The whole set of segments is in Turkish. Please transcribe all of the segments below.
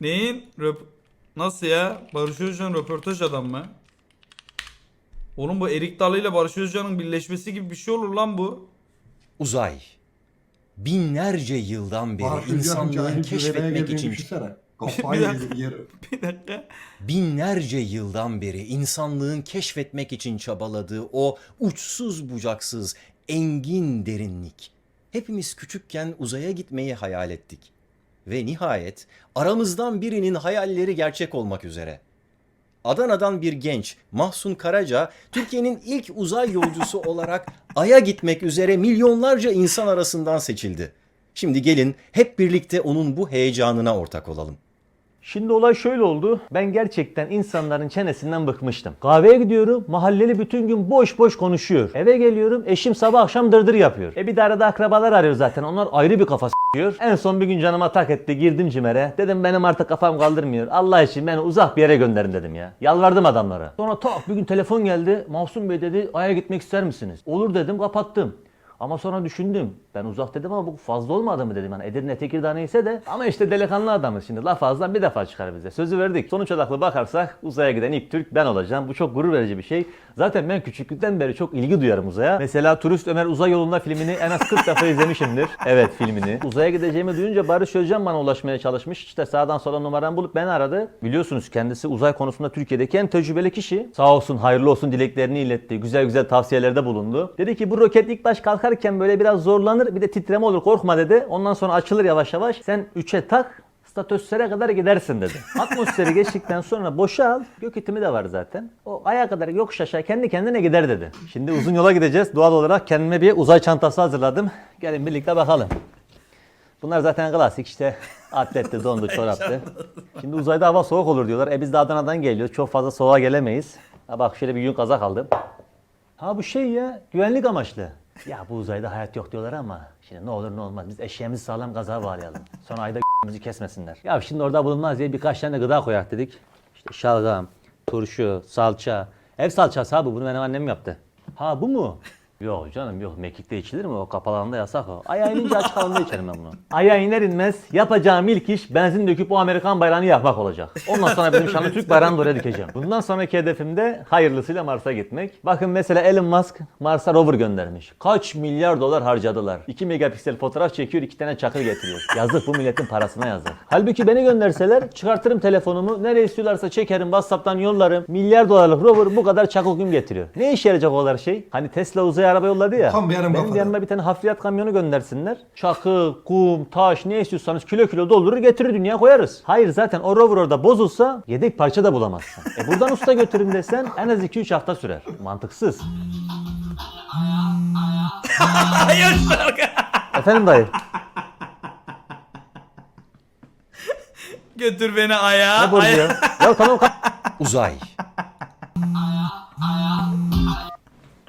Neyin? Röp Nasıl ya? Barış Özcan röportaj adam mı? Oğlum bu Erik Dalı ile Barış Özcan'ın birleşmesi gibi bir şey olur lan bu. Uzay. Binlerce yıldan beri Barış insanlığın keşfetmek için Kafayı yer. Bir dakika. binlerce yıldan beri insanlığın keşfetmek için çabaladığı o uçsuz bucaksız engin derinlik. Hepimiz küçükken uzaya gitmeyi hayal ettik. Ve nihayet aramızdan birinin hayalleri gerçek olmak üzere. Adana'dan bir genç Mahsun Karaca Türkiye'nin ilk uzay yolcusu olarak Ay'a gitmek üzere milyonlarca insan arasından seçildi. Şimdi gelin hep birlikte onun bu heyecanına ortak olalım. Şimdi olay şöyle oldu. Ben gerçekten insanların çenesinden bıkmıştım. Kahveye gidiyorum. Mahalleli bütün gün boş boş konuşuyor. Eve geliyorum. Eşim sabah akşam dırdır yapıyor. E bir de arada akrabalar arıyor zaten. Onlar ayrı bir kafa s***yor. En son bir gün canıma tak etti. Girdim cimere. Dedim benim artık kafam kaldırmıyor. Allah için beni uzak bir yere gönderin dedim ya. Yalvardım adamlara. Sonra tak bir gün telefon geldi. Mahsun Bey dedi Ay'a gitmek ister misiniz? Olur dedim kapattım. Ama sonra düşündüm. Ben uzak dedim ama bu fazla olmadı mı dedim. Yani Edirne Tekirdağ neyse de. Ama işte delikanlı adamız şimdi. Laf ağızdan bir defa çıkar bize. Sözü verdik. Sonuç odaklı bakarsak uzaya giden ilk Türk ben olacağım. Bu çok gurur verici bir şey. Zaten ben küçüklükten beri çok ilgi duyarım uzaya. Mesela Turist Ömer Uzay Yolunda filmini en az 40 defa izlemişimdir. Evet filmini. Uzaya gideceğimi duyunca Barış Özcan bana ulaşmaya çalışmış. İşte sağdan sola numaramı bulup beni aradı. Biliyorsunuz kendisi uzay konusunda Türkiye'deki en tecrübeli kişi. Sağ olsun hayırlı olsun dileklerini iletti. Güzel güzel tavsiyelerde bulundu. Dedi ki bu roket ilk baş kalkarken böyle biraz zorlanır. Bir de titreme olur korkma dedi. Ondan sonra açılır yavaş yavaş. Sen 3'e tak statosfere kadar gidersin dedi. Atmosferi geçtikten sonra boşa al. Gök itimi de var zaten. O aya kadar yokuş aşağı kendi kendine gider dedi. Şimdi uzun yola gideceğiz. Doğal olarak kendime bir uzay çantası hazırladım. Gelin birlikte bakalım. Bunlar zaten klasik işte atletti, dondu, çoraptı. Şimdi uzayda hava soğuk olur diyorlar. E biz de Adana'dan geliyoruz. Çok fazla soğuğa gelemeyiz. Ha bak şöyle bir yün kazak aldım. Ha bu şey ya güvenlik amaçlı. Ya bu uzayda hayat yok diyorlar ama şimdi ne olur ne olmaz biz eşeğimizi sağlam kazağa bağlayalım. Sonra ayda bizi kesmesinler. Ya şimdi orada bulunmaz diye birkaç tane gıda koyak dedik. İşte şalgam, turşu, salça. Ev salçası abi bunu benim annem yaptı. Ha bu mu? Yok canım yok mekikte içilir mi? O kapalı alanda yasak o. Ayağa inince açık alanda içerim ben bunu. Ayağa iner inmez yapacağım ilk iş benzin döküp o Amerikan bayrağını yakmak olacak. Ondan sonra benim şanlı Türk bayrağını da oraya dikeceğim. Bundan sonraki hedefim de hayırlısıyla Mars'a gitmek. Bakın mesela Elon Musk Mars'a rover göndermiş. Kaç milyar dolar harcadılar. 2 megapiksel fotoğraf çekiyor, 2 tane çakır getiriyor. Yazık bu milletin parasına yazık. Halbuki beni gönderseler çıkartırım telefonumu, nereye istiyorlarsa çekerim, WhatsApp'tan yollarım. Milyar dolarlık rover bu kadar çakıl gün getiriyor. Ne işe yarayacak o kadar şey? Hani Tesla uzaya araba yolladı ya. Tam benim benim kafada. yanıma bir tane hafriyat kamyonu göndersinler. Çakı, kum, taş ne istiyorsanız kilo kilo doldurur getirir dünya koyarız. Hayır zaten o rover orada bozulsa yedek parça da bulamazsın. E buradan usta götürün desen en az 2-3 hafta sürer. Mantıksız. Hayır şarkı. Efendim dayı. Götür beni ayağa. Ne Aya- ya? Ya tamam ka- Uzay.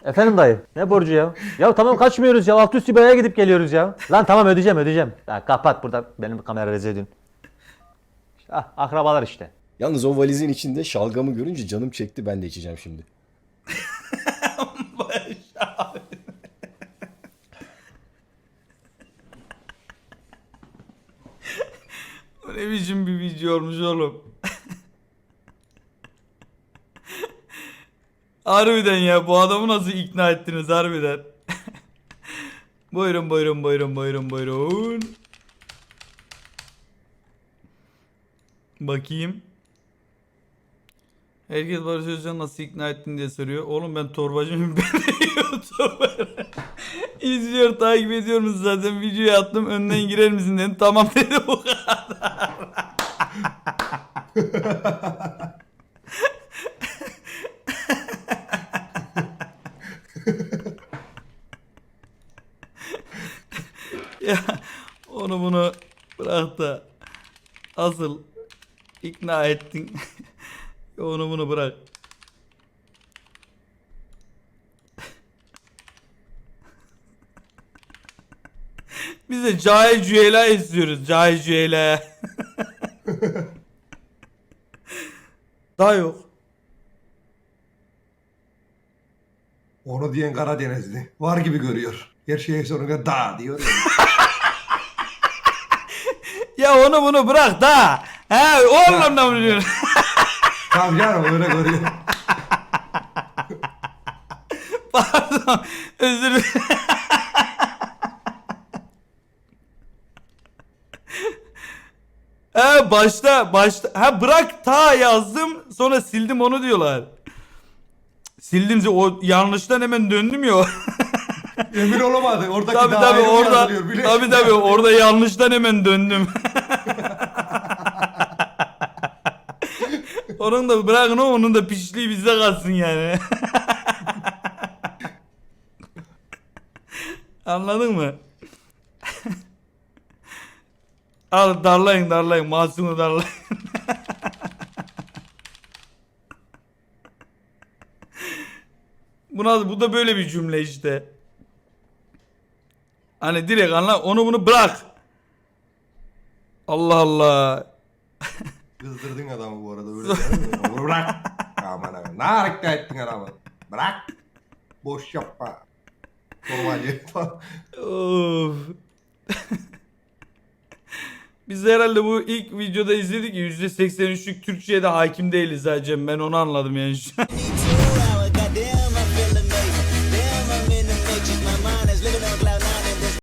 Efendim dayı. Ne borcu ya? Ya tamam kaçmıyoruz ya. Alt üst İBA'ya gidip geliyoruz ya. Lan tamam ödeyeceğim ödeyeceğim. Ya kapat burada benim kamera rezil ediyorsun. Ah, akrabalar işte. Yalnız o valizin içinde şalgamı görünce canım çekti ben de içeceğim şimdi. Barış abi. Bu ne biçim bir video olmuş oğlum. Harbiden ya bu adamı nasıl ikna ettiniz harbiden. buyurun buyurun buyurun buyurun buyurun. Bakayım. Herkes Barış Özcan nasıl ikna ettin diye soruyor. Oğlum ben torbacı mıyım? Ben de YouTuber. İzliyor, takip ediyorsunuz zaten. Videoyu attım. Önden girer misin dedim. Tamam dedi bu kadar. ya onu bunu bırak da asıl ikna ettin. onu bunu bırak. Biz de cahil cüela istiyoruz. Cahil cüela. Daha yok. Onu diyen Karadenizli. Var gibi görüyor. Her şeye sonuna da diyor ya. Onu bunu bırak da. He o anlamda mı diyorsun? Tamam canım öyle görüyor. Pardon. Özür dilerim. He başta başta ha bırak ta yazdım sonra sildim onu diyorlar. Sildim o yanlıştan hemen döndüm ya. Emin olamadı. Oradaki tabi daha tabi ayrı orada yazılıyor, biliyor tabi musun? tabi orada yanlıştan hemen döndüm. onun da bırakın o onun da pişliği bizde kalsın yani. Anladın mı? Al darlayın darlayın Masum'u darlayın. Buna, bu da böyle bir cümle işte. Hani direkt anla onu bunu bırak. Allah Allah. Kızdırdın adamı bu arada öyle değil mi? Onu bırak. Aman aman. Ne hareket ettin adamı? Bırak. Boş yapma. Torbacı. Of. Biz de herhalde bu ilk videoda izledik ya %83'lük Türkçe'ye de hakim değiliz ha Cem. Ben onu anladım yani şu an.